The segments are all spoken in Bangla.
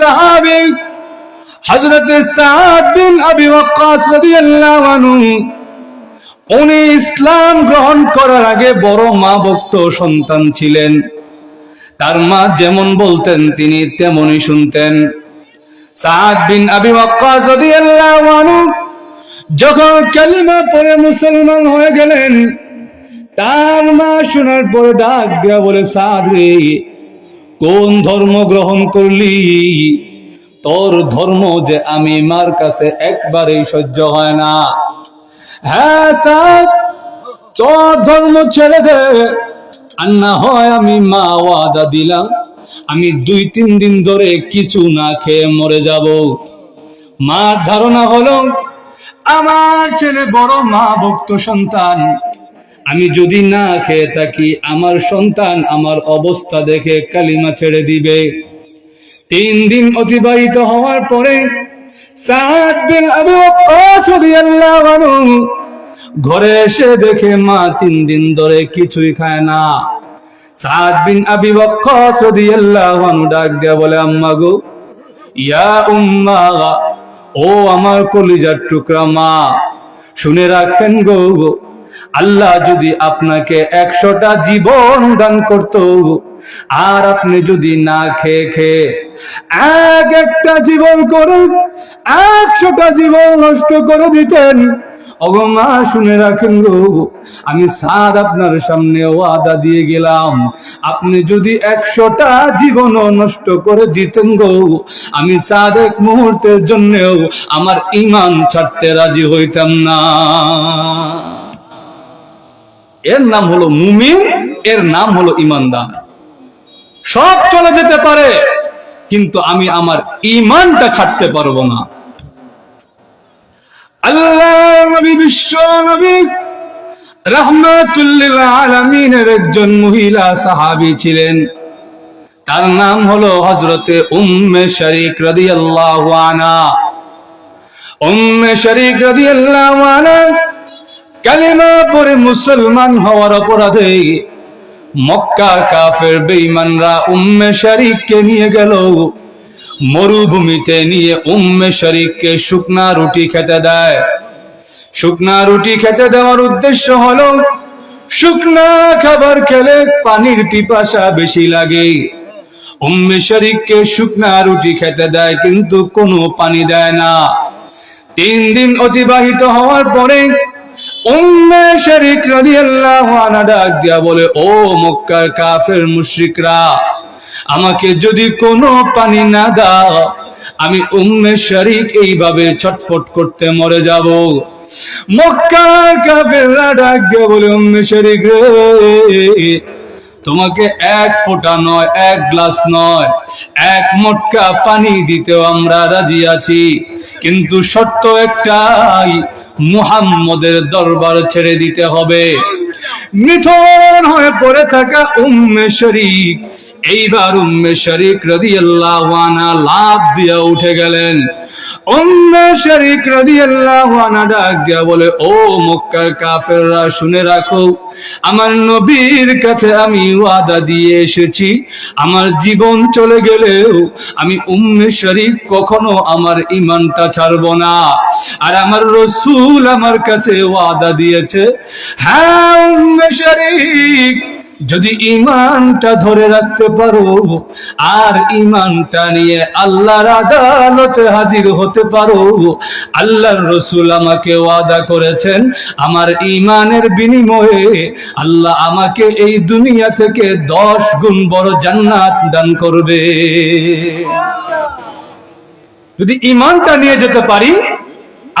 সাহাবী হযরত সাদ আবি উনি ইসলাম গ্রহণ করার আগে বড় মা ভক্ত সন্তান ছিলেন। তার মা যেমন বলতেন, তিনি তেমনই শুনতেন। সাদ আবি ওয়াক্কাস যখন কালিমা মুসলমান হয়ে গেলেন, তার মা শোনার পরে ডাক দেয়া বলে, সাদ রে কোন ধর্ম গ্রহণ করলি? তোর ধর্ম যে আমি মার কাছে একবারেই সহ্য হয় না। হ্যাঁ সাদ তোর ধর্ম ছেড়ে দে। আর না হয় আমি মা ওয়াদা দিলাম, আমি দুই তিন দিন ধরে কিছু না খেয়ে মরে যাব। মার ধারণা হলো, আমার ছেলে বড় মা ভক্ত সন্তান আমি যদি না খেয়ে থাকি, আমার সন্তান আমার অবস্থা দেখে কালিমা ছেড়ে দিবে। তিন দিন অতিবাহিত হওয়ার পরে সাদ বিন আবু ওয়াক্কাস রাদিয়াল্লাহু আনহু ঘরে এসে দেখে মা তিন দিন ধরে কিছুই খায় না। সাদ বিন আবি ওয়াক্কাস রাদিয়াল্লাহু ডাক দিয়া বলে, আম্মা গো, ইয়া উম্মা, ও আমার কলিজার টুকরা মা, শুনে রাখেন গো আল্লাহ যদি আপনাকে একশোটা জীবন দান করত, আর আপনি যদি না খেয়ে খেয়ে এক একটা জীবন করে, একশোটা জীবন নষ্ট করে দিতেন, ওগো মা, শুনে রাখেন গো, আমি সাদ আপনার সামনে ওয়াদা দিয়ে গেলাম। আপনি যদি একশোটা জীবনও নষ্ট করে দিতেন গো, আমি সাদ এক মুহূর্তের জন্যেও আমার ইমান ছাড়তে রাজি হইতাম না। এর নাম হলো মুমিন, এর নাম হলো ইমানদার। সব চলে যেতে পারে, কিন্তু আমি আমার ইমানটা ছাড়তে পারব না। আল্লাহ নবী, বিশ্ব নবী, রহমাতুল্লিল আলামিনের একজন মহিলা সাহাবী ছিলেন। তার নাম হলো হজরতে উম্মে শরিক রাদিয়াল্লাহু আনহা। উম্মে শরিক রাদিয়াল্লাহু আনহা কালিমা পরে মুসলমান হওয়ার অপরাধে মক্কার কাফের বেঈমানরা উম্মে শরিককে নিয়ে গেল। মরুভূমিতে নিয়ে উম্মে শরিককে শুকনা রুটি খেতে দেয়। শুকনা রুটি খেতে দেওয়ার উদ্দেশ্য হলো, শুকনা খাবার খেলে পানির পিপাসা বেশি লাগে। উম্মে শরিককে শুকনা রুটি খেতে দেয়, কিন্তু কোনো পানি দেয় না। তিন দিন অতিবাহিত হওয়ার পরে ডাক বলে, ও মক্কার কাফের আমাকে যদি কোনো পানি না দাও, আমি উম্মে শরিক এইভাবে ছটফট করতে মরে যাব। মক্কার কাফেররা ডাক দিয়ে বলে, উম্মে শরিক রে, তোমাকে এক ফোঁটা নয়, এক গ্লাস নয়, এক মটকা পানি দিতেও আমরা রাজি আছি। কিন্তু শর্ত একটাই মুহাম্মদের দরবার ছেড়ে দিতে হবে। মিঠন হয়ে পড়ে থাকা উম্মে এইবার উম্মে শরিক রাদিয়াল্লাহু আনহা লাভ দিয়া উঠে গেলেন। উম্মে শরিক রাদিয়াল্লাহু আনহা ডাক দিয়া বলে, ও মক্কার কাফেররা, শুনে রাখো, আমার নবীর কাছে আমি ওয়াদা দিয়ে এসেছি, আমার জীবন চলে গেলেও আমি উম্মে শরিক কখনো আমার ইমানটা ছাড়বো না। আর আমার রসূল আমার কাছে ওয়াদা দিয়েছে হ্যাঁ উম্মে শরিক যদি ইমানটা ধরে রাখতে পারো, আর ইমানটা নিয়ে আল্লাহর আদালতে হাজির হতে পারো, আল্লাহর রসুল আমাকে ওয়াদা করেছেন, আমার ইমানের বিনিময়ে আল্লাহ আমাকে এই দুনিয়া থেকে দশ গুণ বড় জান্নাত দান করবে। যদি ইমানটা নিয়ে যেতে পারি,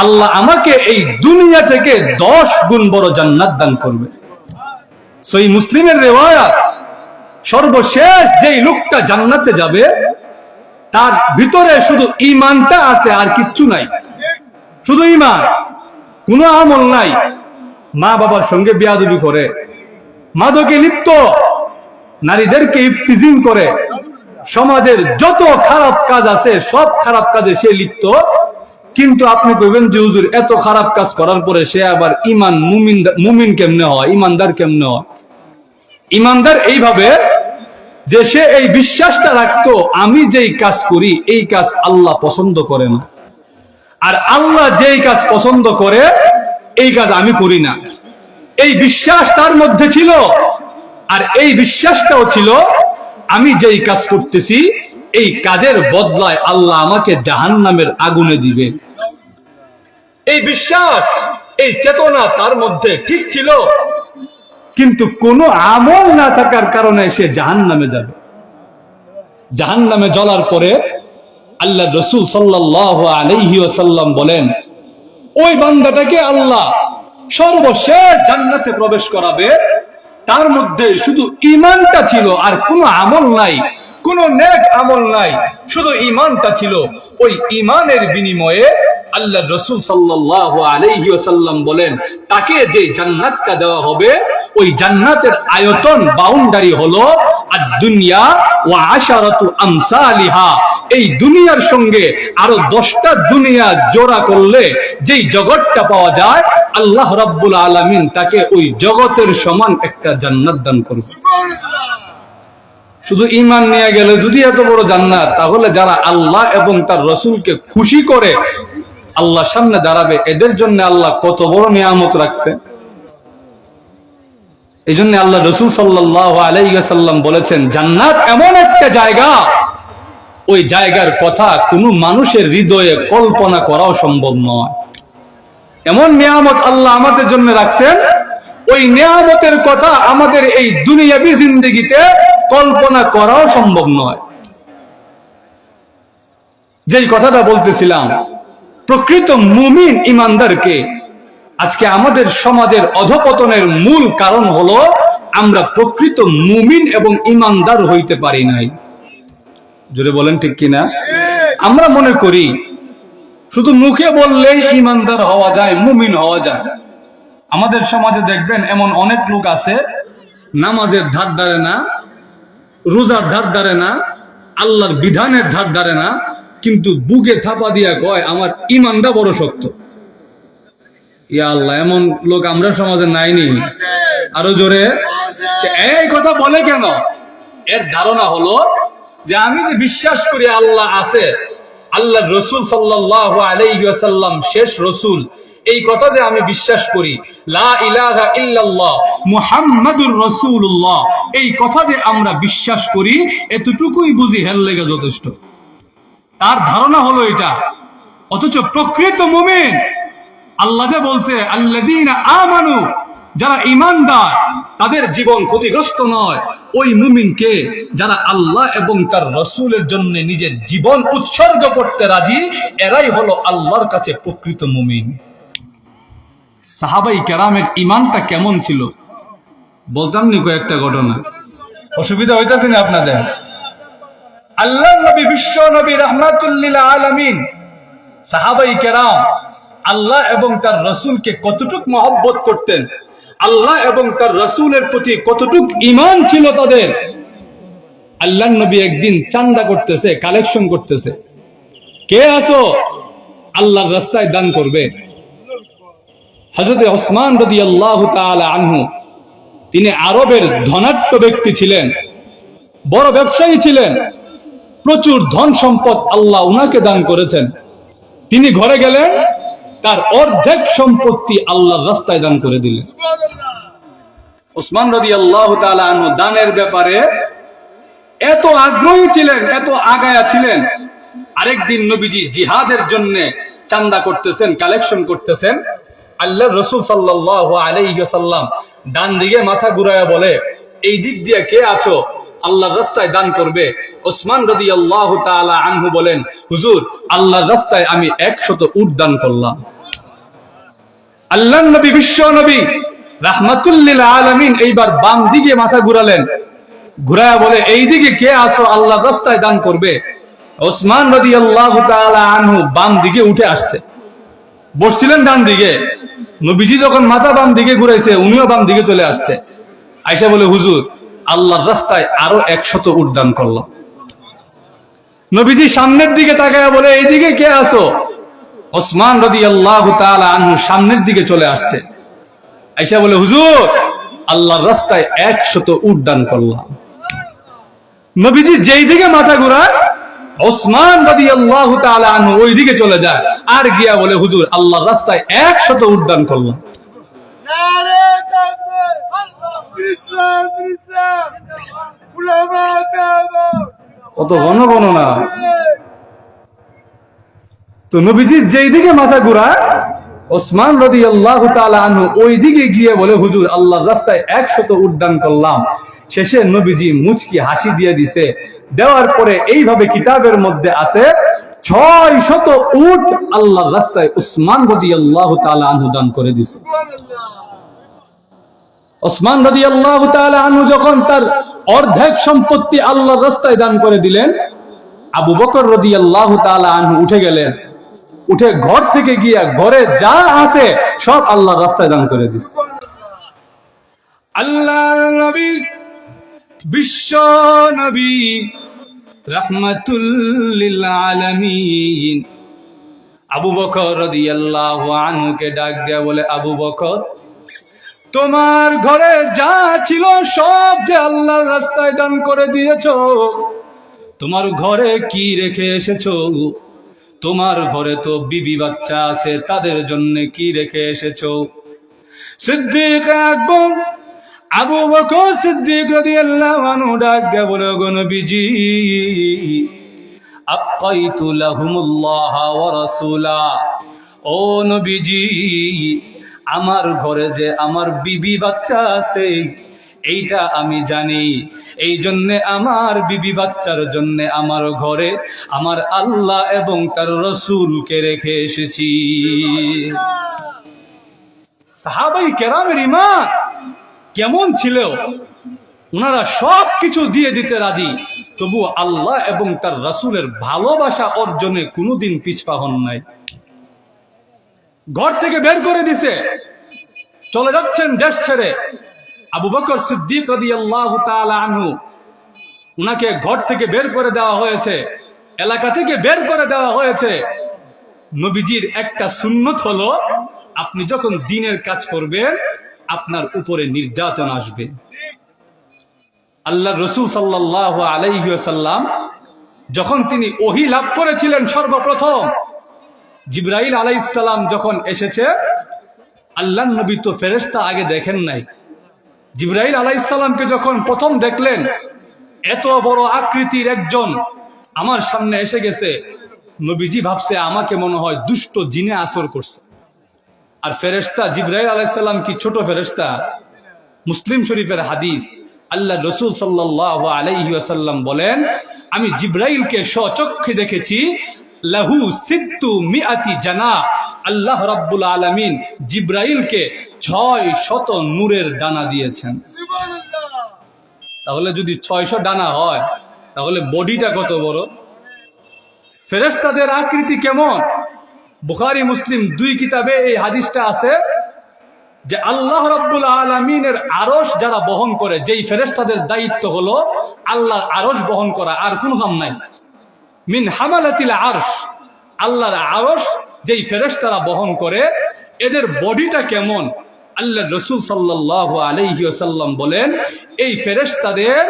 আল্লাহ আমাকে এই দুনিয়া থেকে দশ গুণ বড় জান্নাত দান করবে। সই মুসলিমের রেওয়ায়াত সর্বশেষ যেই লোকটা জান্নাতে যাবে, তার ভিতরে শুধু ইমানটা আছে আর কিচ্ছু নাই। শুধু ইমান কোনো আমল নাই। মা বাবার সঙ্গে বিয়াদবি করে, মাদকে লিপ্ত, নারীদেরকে ইফটিজিং করে, সমাজের যত খারাপ কাজ আছে, সব খারাপ কাজে সে লিপ্ত। কিন্তু আপনি কইবেন যে, হুজুর, এত খারাপ কাজ করার পরে সে আবার ইমান মুমিন মুমিন কেমনে হয়? ইমানদার কেমনে হয়? ইমানদার এইভাবে যে সে এই বিশ্বাসটা রাখতো, আমি যেই কাজ করি, এই কাজ আল্লাহ পছন্দ করে না। আর আল্লাহ যেই কাজ পছন্দ করে, এই কাজ আমি করি না। এই বিশ্বাস তার মধ্যে ছিল। আর এই বিশ্বাসটাও ছিল, আমি যেই কাজ করতেছি এই কাজের বদলায় আল্লাহ আমাকে জাহান্নামের আগুনে দিবে। এই বিশ্বাস, এই চেতনা তার মধ্যে ঠিক ছিল। কিন্তু কোনো আমল না থাকার কারণে সে জাহান নামে যাবে। জাহান নামে জ্বলার পরে আল্লাহ রসুল সাল্লাহ আলহি বলেন, ওই বান্দাটাকে আল্লাহ সর্বশেষ জান্নাতে প্রবেশ করাবে। তার মধ্যে শুধু ইমানটা ছিল আর কোনো আমল নাই। কোনো নেক আমল নাই। শুধু ইমানটা ছিল। ওই ইমানের বিনিময়ে আল্লাহ রসুল সাল্লাহ আলাইহি ওসাল্লাম বলেন, তাকে যে জান্নাতটা দেওয়া হবে, ওই জান্নাতের আয়তন বাউন্ডারি হলো আর দুনিয়া ও আশারাতু আমসালিহা। এই দুনিয়ার সঙ্গে আরও দশটা দুনিয়া জোড়া করলে যেই জগৎটা পাওয়া যায়, আল্লাহ রাব্বুল আলামিন তাকে ওই জগতের সমান একটা জান্নাত দান করবে শুধু ইমান নিয়ে গেলে যদি এত বড় জান্নাত, তাহলে যারা আল্লাহ এবং তার রসুলকে খুশি করে আল্লাহ সামনে দাঁড়াবে, এদের জন্য আল্লাহ কত বড় নিয়ামত রাখছে। এই জন্য আল্লাহ রসুল সাল্লাহ আলাইসাল্লাম বলেছেন, জান্নাত এমন একটা জায়গা, ওই জায়গার কথা কোনো মানুষের হৃদয়ে কল্পনা করাও সম্ভব নয়। এমন নিয়ামত আল্লাহ আমাদের জন্য রাখছেন, ওই নিয়ামতের কথা আমাদের এই দুনিয়াবি জিন্দগিতে কল্পনা করাও সম্ভব নয়। যেই কথাটা বলতেছিলাম, প্রকৃত মুমিন ইমানদারকে আজকে আমাদের সমাজের অধপতনের মূল কারণ হলো আমরা প্রকৃত মুমিন এবং ইমানদার হইতে পারি নাই। জোরে বলেন ঠিক কিনা? আমরা মনে করি, শুধু মুখে বললেই ইমানদার হওয়া যায়, মুমিন হওয়া যায়। আমাদের সমাজে দেখবেন এমন অনেক লোক আছে, নামাজের ধার ধারে না রোজার ধার ধারে না, আল্লাহর বিধানের ধার ধারে না, কিন্তু বুকে থাপা দিয়া কয়, আমার ইমানটা বড় শক্ত। ইয়া আল্লাহ, এমন লোক আমরা সমাজে নাইনি। আরও জোরে। এই কথা বলে কেন? এর ধারণা হলো যে আমি যে বিশ্বাস করি আল্লাহ আছে আল্লাহ রসুল সাল্লাহ আলাইসাল্লাম শেষ রসুল এই কথা যে আমি বিশ্বাস করি, লা ইল্লাল্লাহ এই কথা যে আমরা বিশ্বাস করি, এতটুকুই বুঝি হেল লেগে যথেষ্ট। তার ধারণা হলো এটা, অথচ প্রকৃত মুমিন, আল্লাহ যে বলছে, আল্লাযীনা আমানু, যারা ইমানদার তাদের জীবন ক্ষতিগ্রস্ত নয়। ওই মুমিনকে যারা আল্লাহ এবং তার রসুলের জন্য নিজের জীবন উৎসর্গ করতে রাজি, এরাই হলো আল্লাহর কাছে প্রকৃত মুমিন। সাহাবাই কেরামের ইমানটা কেমন ছিল? বলতাম নি কয়েকটা ঘটনা। অসুবিধা হইতেছে না আপনাদের? আল্লাহ নবী, বিশ্ব নবী রহমাতুল্লিল আলমিন। সাহাবাই কেরাম আল্লাহ এবং তার রসুলকে কতটুক মহব্বত করতেন? আল্লাহ এবং তার রসুলের প্রতি কতটুক ইমান ছিল তাদের? আল্লাহ নবী একদিন চান্দা করতেছে, কালেকশন করতেছে। কে আসো আল্লাহর রাস্তায় দান করবে। হজরত ওসমান রদি আল্লাহ আনহু তিনি আরবের ধনাট্য ব্যক্তি ছিলেন বড় ব্যবসায়ী ছিলেন প্রচুর ধন সম্পদ আল্লাহ উনাকে দান করেছেন। তিনি ঘরে গেলেন তার অর্ধেক সম্পত্তি আল্লাহর রাস্তায় দান করে দিলেন। ওসমান রদি আল্লাহ আনহু দানের ব্যাপারে এত আগ্রহী ছিলেন এত আগায়া ছিলেন। আরেকদিন নবীজি জিহাদের জন্য চান্দা করতেছেন কালেকশন করতেছেন। আল্লাহ রসুল সাল্লাহ আলাইসাল্লাম ডান দিকে মাথা ঘুরাইয়া বলে, এই দিক দিয়ে কে আছো? আল্লাহর রাস্তায় দান করবে। ওসমান রদি আল্লাহ আনহু বলেন, হুজুর, আল্লাহর রাস্তায় আমি একশত উট দান করলাম। আল্লাহ নবী, বিশ্ব নবী রাহমাতুল্লিল আলমিন এইবার বাম দিকে মাথা ঘুরালেন। ঘুরায়া বলে, এই দিকে কে আছো? আল্লাহর রাস্তায় দান করবে। ওসমান রদি আল্লাহ আনহু বাম দিকে উঠে আসছে। বসছিলেন ডান দিকে। নবীজি যখন মাথা বাম দিকে ঘুরাইছে, উনিও বাম দিকে চলে আসছে। আইসা বলে, হুজুর, আল্লাহর রাস্তায় আরও একশত উদ্যান করলাম নবীজি সামনের দিকে তাকায় বলে, এইদিকে কে আসো ওসমান রদি আল্লাহ আনহু সামনের দিকে চলে আসছে। আইসা বলে, হুজুর, আল্লাহর রাস্তায় একশত উদ্যান করলাম। নবীজি যেই দিকে মাথা ঘুরায় ওসমান রাদি আল্লাহ আনহু ওই দিকে চলে যায়। আর গিয়া বলে হুজুর আল্লাহ রাস্তায় একশত উদ্যান করলাম। অত ঘন ঘন না। তো নবীজি যেই দিকে মাথা ঘুরায় ওসমান রদি আল্লাহ আনহু ওই দিকে গিয়ে বলে হুজুর আল্লাহর রাস্তায় একশত উদ্যান করলাম। শেষে নবীজি মুচকি হাসি দিয়ে দিছে। দেওয়ার পরে এইভাবে কিতাবের মধ্যে আছে, ছয় শত উট আল্লাহর রাস্তায় উসমান রদি আল্লাহ আনহু দান করে দিছে। ওসমান রদি আল্লাহ আনহু যখন তার অর্ধেক সম্পত্তি আল্লাহর রাস্তায় দান করে দিলেন, আবু বকর রদি আল্লাহ আনহু উঠে গেলেন। উঠে ঘর থেকে গিয়া ঘরে যা আছে সব আল্লাহর রাস্তায় দান করে দিছে। আল্লাহ নবী বিশ্ব নবী রহমাতুল্লিল আবু বকর আনহুকে ডাক দেয়া বলে, আবু বকর, তোমার ঘরে যা ছিল সব যে আল্লাহর রাস্তায় দান করে দিয়েছ, তোমার ঘরে কি রেখে এসেছ? তোমার ঘরে তো বিবি বাচ্চা আছে, তাদের জন্য কি রেখে এসেছ? সিদ্দিক আকবর আবু বকর সিদ্দিক রাদিয়াল্লাহু আনহু ডাক দেয়া বলে গো নবীজি আবকাইতু লাহুমুল্লাহ ওয়া রাসূলা। ও নবীজি আমার ঘরে যে আমার বিবি বাচ্চা আছে এইটা আমি জানি। এই জন্যে আমার বিবি বাচ্চার জন্য আমার ঘরে আমার আল্লাহ এবং তার রসুলকে রেখে এসেছি। সাহাবাই কেরামের ইমান কেমন ছিল ওনারা সব কিছু দিয়ে দিতে রাজি। তবু আল্লাহ এবং তার রাসূলের ভালোবাসা অর্জনে কোনোদিন পিছপা হন নাই। ঘর থেকে বের করে দিছে। চলে যাচ্ছেন দেশ ছেড়ে। আবু বকর সিদ্দিক উনাকে ঘর থেকে বের করে দেওয়া হয়েছে। এলাকা থেকে বের করে দেওয়া হয়েছে। নবীজির একটা সুন্নত হলো, আপনি যখন দিনের কাজ করবেন আপনার উপরে নির্যাতন আসবে। আল্লাহ রসুল সাল্লাহ আলাইসাল্লাম যখন তিনি ওহি লাভ করেছিলেন সর্বপ্রথম, জিব্রাইল আলাইসাল্লাম যখন এসেছে আল্লাহ নবী তো ফেরেস্তা আগে দেখেন নাই। জিব্রাইল আলাইসাল্লামকে যখন প্রথম দেখলেন, এত বড় আকৃতির একজন আমার সামনে এসে গেছে। নবীজি ভাবছে, আমাকে মনে হয় দুষ্ট জিনে আসর করছে। আর ফেরেস্তা জিব্রাইল আলাইসাল্লাম কি ছোট ফেরেস্তা মুসলিম শরীফের হাদিস। আল্লাহ রসুল সাল্লাহ আলাইসাল্লাম বলেন, আমি জিব্রাইলকে স্বচক্ষে দেখেছি, লাহু সিদ্দু মিয়াতি জানা। আল্লাহ রাব্বুল আলামিন জিব্রাইলকে ছয় শত নূরের ডানা দিয়েছেন। তাহলে যদি ছয়শো ডানা হয়, তাহলে বডিটা কত বড়? ফেরেশতাদের আকৃতি কেমন? বুখারি, মুসলিম দুই কিতাবে এই হাদিসটা আছে যে আল্লাহ রাব্বুল আলমিনের আরস যারা বহন করে, যেই ফেরেশতাদের দায়িত্ব হলো আল্লাহর আরস বহন করা, আর কোন কাম নাই। মিন হামালাতিল আরশ, আল্লাহর আরস যেই ফেরেশতারা বহন করে, এদের বডিটা কেমন? আল্লাহ রসুল সাল্লাহ আলাইহি ওসাল্লাম বলেন, এই ফেরেশতাদের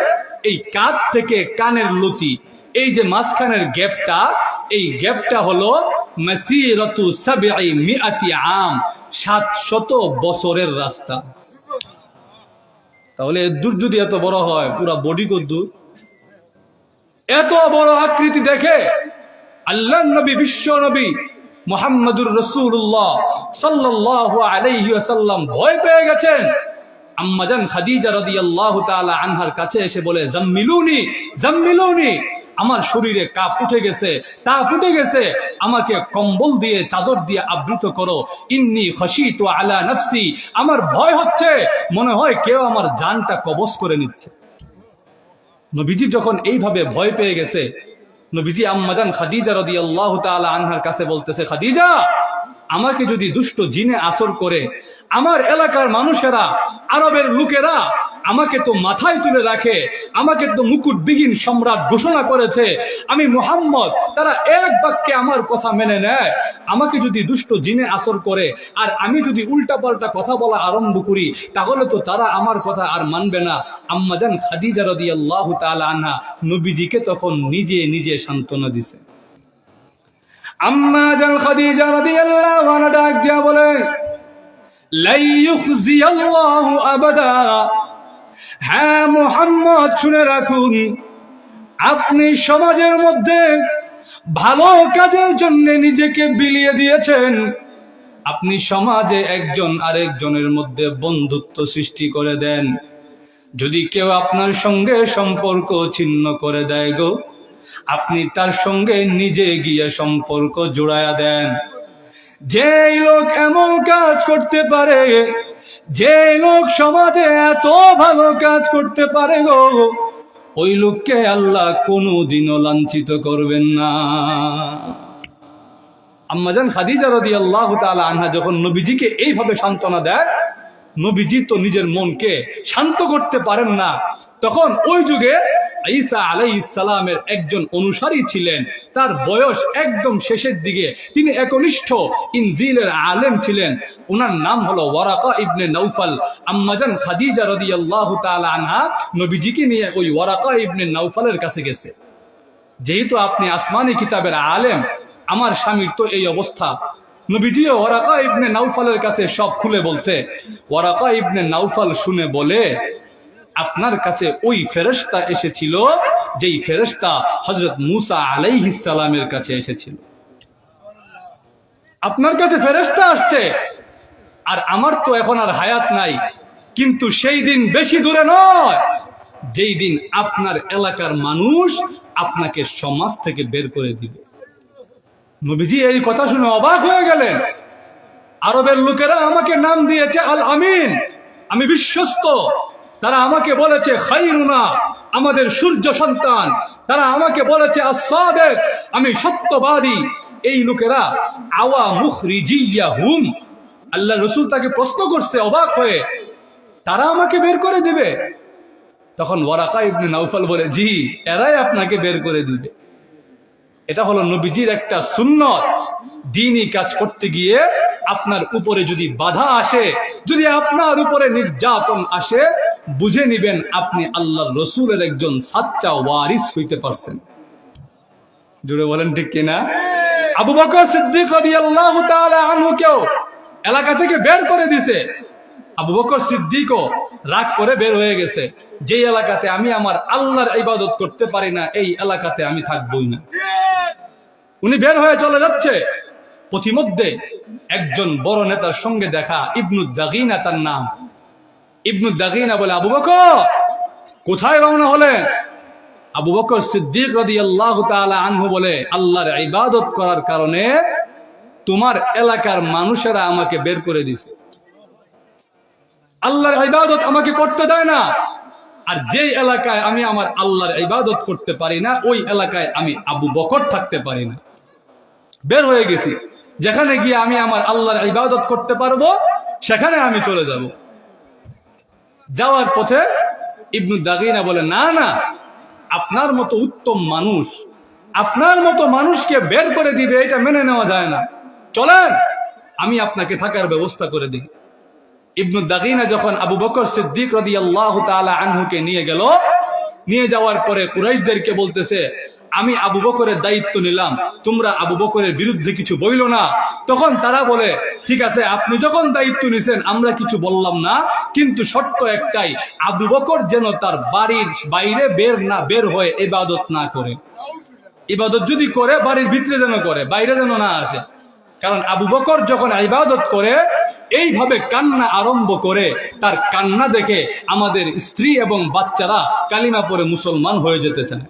এই কাঁধ থেকে কানের লতি, এই যে মাঝখানের গ্যাপটা, এই গ্যাপটা হলো মাসিরাতু সাবঈ মিআতি আম বছরের রাস্তা। তাহলে দূর যদি এত বড় হয়, পুরা বডি কত দূর? এত বড় আকৃতি দেখে আল্লাহ নবী, বিশ্ব নবী মোহাম্মদুর রসুল্লাহ সাল্লাহ আলাইহি আসাল্লাম ভয় পেয়ে গেছেন। আম্মাজান খাদিজা রাদিয়াল্লাহু তাআলা আনহার কাছে এসে বলে, জাম্মিলুনি জাম্মিলুনি। আমার শরীরে কাপ উঠে গেছে তা উঠে গেছে, আমাকে কম্বল দিয়ে, চাদর দিয়ে আবৃত করো। ইন্নি হসি তো আলা নফসি। আমার ভয় হচ্ছে, মনে হয় কেউ আমার জানটা কবজ করে নিচ্ছে। নবীজি যখন এইভাবে ভয় পেয়ে গেছে, নবীজি আম্মাজান খাদিজা রদি আল্লাহ তালা আনহার কাছে বলতেছে, খাদিজা আমাকে যদি দুষ্ট জিনে আসর করে, আমার এলাকার মানুষেরা, আরবের লোকেরা আমাকে তো মাথায় তুলে রাখে, আমাকে তো মুকুটবিহীন সম্রাট ঘোষণা করেছে, আমি মোহাম্মদ, তারা এক বাক্যে আমার কথা মেনে নেয়। আমাকে যদি দুষ্ট জিনে আসর করে, আর আমি যদি উল্টাপাল্টা কথা বলা আরম্ভ করি, তাহলে তো তারা আমার কথা আর মানবে না। আম্মাজান খাদিজা রদি আল্লাহ আনহা নবীজিকে তখন নিজে নিজে সান্ত্বনা দিছে। ডাক আবাদা। হ্যাঁ মুহাম্মদ, শুনে রাখুন, আপনি সমাজের মধ্যে ভালো কাজের জন্য নিজেকে বিলিয়ে দিয়েছেন। আপনি সমাজে একজন আরেকজনের মধ্যে বন্ধুত্ব সৃষ্টি করে দেন। যদি কেউ আপনার সঙ্গে সম্পর্ক ছিন্ন করে দেয় গো আপনি তার সঙ্গে নিজে গিয়ে সম্পর্ক জোড়ায়া দেন। যেই লোক এমন কাজ করতে পারে যে লোক সমাজে এত ভালো কাজ করতে পারে গো, ওই লোককে আল্লাহ কোনোদিনও লাঞ্ছিত করবেন না। আম্মাজান খাদিজা রদি আল্লাহ আনহা যখন নবীজিকে এইভাবে সান্ত্বনা দেয়, নবীজি তো নিজের মনকে শান্ত করতে পারেন না। তখন ওই যুগে ঈসা আলাই ইসালামের একজন অনুসারী ছিলেন। তার বয়স একদম শেষের দিকে। তিনি একনিষ্ঠ ইনজিলের আলেম ছিলেন। ওনার নাম হলো ওয়ারাকা ইবনে নৌফাল আম্মাজান খাদিজা রদি আল্লাহ আনহা নবীজিকে নিয়ে ওই ওয়ারাকা ইবনে নৌফালের কাছে গেছে। যেহেতু আপনি আসমানি কিতাবের আলেম, আমার স্বামীর তো এই অবস্থা। নবীজিও ওয়ারাকা ইবনে নাউফালের কাছে সব খুলে বলছে। ওয়ারাকা ইবনে নাউফাল শুনে বলে আপনার কাছে ওই ফেরেশতা এসেছিল যেই ফেরেশতা হজরত মুসা আলাইহিস সালামের কাছে এসেছিল। আপনার কাছে ফেরেশতা আসছে। আর আমার তো এখন আর হায়াত নাই, কিন্তু সেই দিন বেশি দূরে নয়, যেই দিন আপনার এলাকার মানুষ আপনাকে সমাজ থেকে বের করে দিবে। নবীজি এই কথা শুনে অবাক হয়ে গেলেন। আরবের লোকেরা আমাকে নাম দিয়েছে আল আমিন। আমি বিশ্বস্ত। তারা আমাকে বলেছে, খাইরুনা, আমাদের সূর্য সন্তান। তারা আমাকে বলেছে আসাদেক আমি সত্যবাদী। এই লোকেরা আওয়া মুখরিজিয়া হুম আল্লাহ রসুল তাকে প্রশ্ন করছে, অবাক হয়ে। তারা আমাকে বের করে দিবে। তখন ওয়ারাকা ইবনে নাউফাল বলে, জি, এরাই আপনাকে বের করে দিবে। এটা হলো নবীজির একটা সুন্নত। দিনই কাজ করতে গিয়ে আপনার উপরে যদি বাধা আসে, যদি আপনার উপরে নির্যাতন আসে বুঝে নিবেন আপনি আল্লাহ রসুলের একজন সাচ্চা ওয়ারিস হইতে পারছেন। জুড়ে বলেন ঠিক কিনা? আবু বকর সিদ্দিক কেউ এলাকা থেকে বের করে দিছে। আবু বকর সিদ্দিকও রাগ করে বের হয়ে গেছে। যে এলাকাতে আমি আমার আল্লাহর ইবাদত করতে পারি না এই এলাকাতে আমি থাকবই না। উনি বের হয়ে চলে যাচ্ছে। পথিমধ্যে একজন বড় নেতার সঙ্গে দেখা ইবনু দাগিনা তার নাম। ইবনু দাগিনা বলে আবু বকর। কোথায় রওনা হলেন? আবু বকর সিদ্দিক রদি আল্লাহ আনহু বলে, আল্লাহর ইবাদত করার কারণে তোমার এলাকার মানুষেরা আমাকে বের করে দিছে। আল্লাহর ইবাদত আমাকে করতে দেয় না। আর যেই এলাকায় আমি আমার আল্লাহর ইবাদত করতে পারি না, ওই এলাকায় আমি আবু বকর থাকতে পারি না। বের হয়ে গেছি। যেখানে গিয়ে আমি আমার আল্লাহর ইবাদত করতে পারব, সেখানে আমি চলে যাব। যাওয়ার পথে ইবনু দাগিনা বলে, না না, আপনার মতো উত্তম মানুষ, আপনার মতো মানুষকে বের করে দিবে, এটা মেনে নেওয়া যায় না। চলেন, আমি আপনাকে থাকার ব্যবস্থা করে দিই। ইবনু দাগিনা যখন আবু বকর সিদ্দিক রদি আল্লাহ আনহুকে নিয়ে গেল, নিয়ে যাওয়ার পরে কুরাইশদেরকে বলতেছে আমি আবু বকরের দায়িত্ব নিলাম, তোমরা আবু বকরের বিরুদ্ধে কিছু বইল না। তখন তারা বলে, ঠিক আছে, আপনি যখন দায়িত্ব নিছেন, আমরা কিছু বললাম না, কিন্তু শর্ত একটাই, আবু বকর যেন তার বাড়ির বাইরে বের না, বের হয়ে ইবাদত না করে। ইবাদত যদি করে, বাড়ির ভিতরে যেন করে, বাইরে যেন না আসে। কারণ আবু বকর যখন ইবাদত করে, এইভাবে কান্না আরম্ভ করে, তার কান্না দেখে আমাদের স্ত্রী এবং বাচ্চারা কালিমা পরে মুসলমান হয়ে যেতে চায়